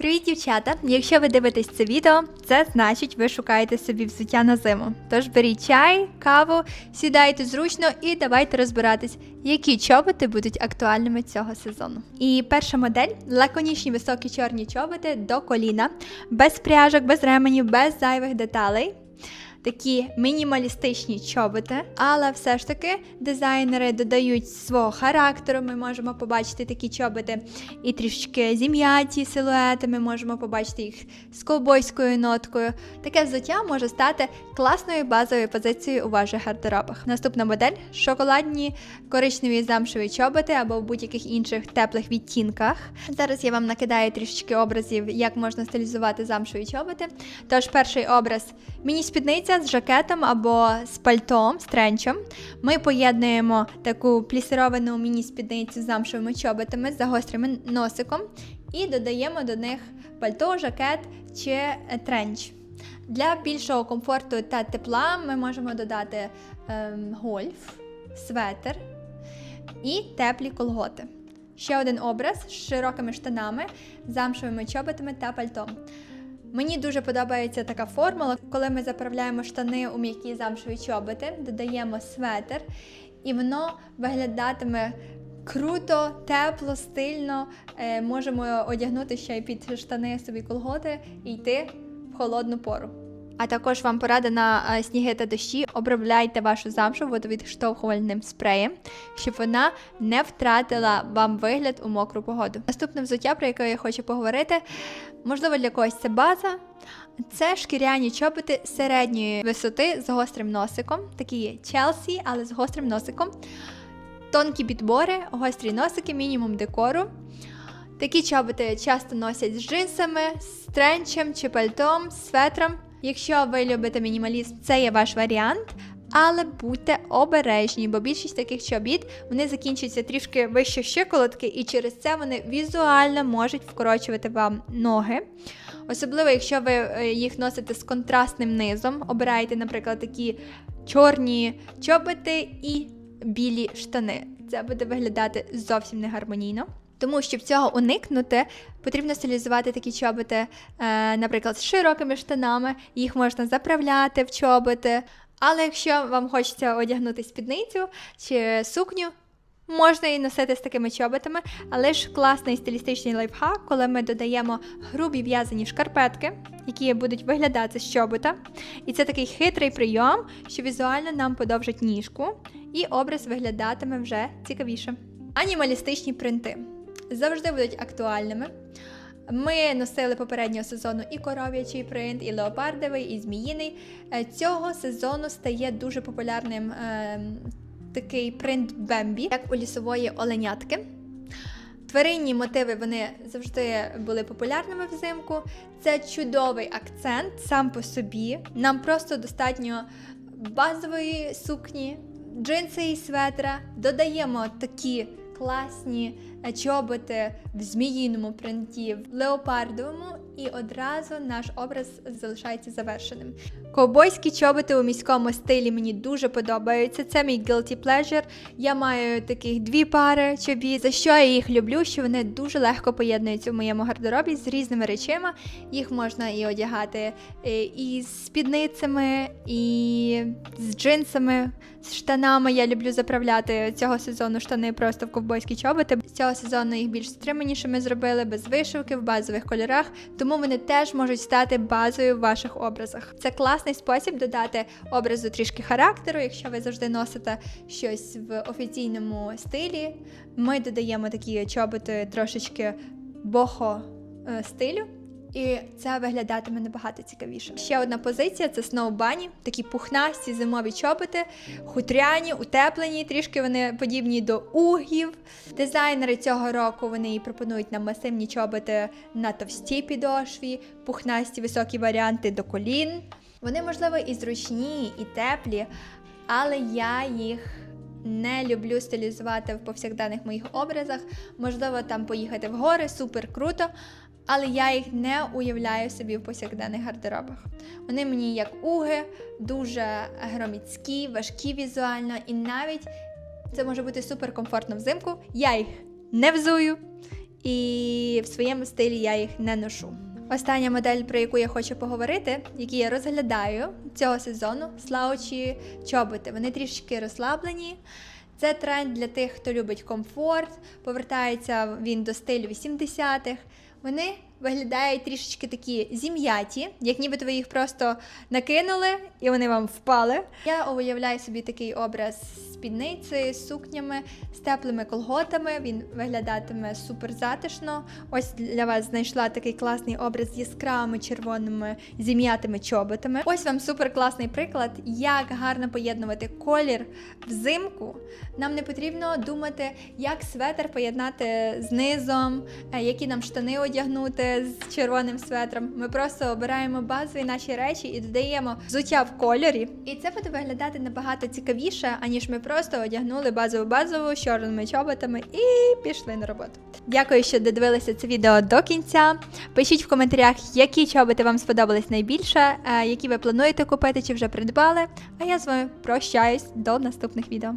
Привіт, дівчата! Якщо ви дивитесь це відео, це значить ви шукаєте собі взуття на зиму. Тож беріть чай, каву, сідайте зручно і давайте розбиратись, які чоботи будуть актуальними цього сезону. І перша модель лаконічні високі чорні чоботи до коліна, без пряжок, без ременів, без зайвих деталей. Такі мінімалістичні чоботи, але все ж таки дизайнери додають свого характеру. Ми можемо побачити такі чоботи і трішки зім'яті силуети. Ми можемо побачити їх з ковбойською ноткою. Таке взуття може стати класною базовою позицією у ваших гардеробах. Наступна модель шоколадні коричневі замшеві чоботи або в будь-яких інших теплих відтінках. Зараз я вам накидаю трішечки образів, як можна стилізувати замшеві чоботи. Тож перший образ міні-спідниця з жакетом або з пальтом, з тренчем. Ми поєднуємо таку плісировану міні-спідницю з замшевими чоботами з загострим носиком і додаємо до них пальто, жакет чи е, тренч. Для більшого комфорту та тепла ми можемо додати ем, гольф, светр і теплі колготи. Ще один образ з широкими штанами, замшевими чоботами та пальтом. Мені дуже подобається така формула, коли ми заправляємо штани у м'які замшові чоботи, додаємо светр, і воно виглядатиме круто, тепло, стильно. Е, можемо одягнути ще й під штани собі колготи і йти в холодну пору. А також вам порада на е, сніги та дощі. Обробляйте вашу замшу водовідштовхувальним спреєм, щоб вона не втратила вам вигляд у мокру погоду. Наступне взуття, про яке я хочу поговорити, можливо, для когось це база. Це шкіряні чоботи середньої висоти з гострим носиком, такі Челсі, але з гострим носиком. Тонкі підбори, гострі носики, мінімум декору. Такі чоботи часто носять з джинсами, з тренчем чи пальтом, з светром. Якщо ви любите мінімалізм, це є ваш варіант. Але будьте обережні, бо більшість таких чобіт вони закінчуються трішки вище щиколотки, і через це вони візуально можуть вкорочувати вам ноги. Особливо, якщо ви е, їх носите з контрастним низом, обираєте, наприклад, такі чорні чоботи і білі штани. Це буде виглядати зовсім не гармонійно. Тому щоб цього уникнути, потрібно стилізувати такі чоботи, е, наприклад, з широкими штанами, їх можна заправляти в чоботи. Але якщо вам хочеться одягнути спідницю чи сукню, можна і носити з такими чоботами, але ж класний стилістичний лайфхак, коли ми додаємо грубі в'язані шкарпетки, які будуть виглядати з чобота. І це такий хитрий прийом, що візуально нам подовжить ніжку, і образ виглядатиме вже цікавіше. Анімалістичні принти завжди будуть актуальними. Ми носили попереднього сезону і коров'ячий принт, і леопардовий, і зміїний. Е, Цього сезону стає дуже популярним е, такий принт Бембі, як у лісової оленятки. Тваринні мотиви вони завжди були популярними взимку. Це чудовий акцент сам по собі. Нам просто достатньо базової сукні, джинси і светра. Додаємо такі класні е, чоботи в зміїному принті, в леопардовому, і одразу наш образ залишається завершеним. Ковбойські чоботи у міському стилі мені дуже подобаються. Це мій guilty pleasure. Я маю таких дві пари чобіт. За що я їх люблю? Що вони дуже легко поєднуються в моєму гардеробі з різними речами. Їх можна і одягати е, і з спідницями, і з джинсами, з штанами. Я люблю заправляти цього сезону штани просто в ковбойські чоботи. Цього сезону їх більш стриманішими зробили, без вишивки, в базових кольорах, тому вони теж можуть стати базою в ваших образах. Це класний спосіб додати образу трішки характеру, якщо ви завжди носите щось в офіційному стилі. Ми додаємо такі чоботи трошечки бохо е, стилю. І це виглядатиме набагато цікавіше. Ще одна позиція це Bunny, такі пухнасті зимові чоботи, хутряні, утеплені, трішки вони подібні до угів. Дизайнери цього року вони пропонують нам масивні чоботи на товстій підошві, пухнасті високі варіанти до колін. Вони, можливо, і зручні, і теплі, але я їх не люблю стилізувати в повсякденних моїх образах. Можливо, там поїхати в гори, супер круто. Але я їх не уявляю собі в повсякденних гардеробах. Вони мені як уги, дуже громіцькі, важкі візуально, і навіть це може бути супер комфортно взимку. Я їх не взую і в своєму стилі я їх не ношу. Остання модель, про яку я хочу поговорити, які я розглядаю цього сезону, слаучі чоботи. Вони трішки розслаблені. Це тренд для тих, хто любить комфорт, повертається він до стилю 80-х. Вони виглядають трішечки такі зім'яті, як нібито ви їх просто накинули і вони вам впали. Я уявляю собі такий образ спідниці з сукнями, з теплими колготами. Він виглядатиме супер затишно. Ось для вас знайшла такий класний образ з яскравими червоними зім'ятими чоботами. Ось вам супер класний приклад, як гарно поєднувати колір взимку. Нам не потрібно думати, як светр поєднати з низом, е, які нам штани одягнути з червоним светром. Ми просто обираємо базові наші речі і додаємо взуття в кольорі. І це буде виглядати набагато цікавіше, аніж ми просто одягнули базову базову з чорними чоботами і пішли на роботу. Дякую, що додивилися це відео до кінця. Пишіть в коментарях, які чоботи вам сподобались найбільше, е, які ви плануєте купити чи вже придбали. А я з вами прощаюсь до наступних відео.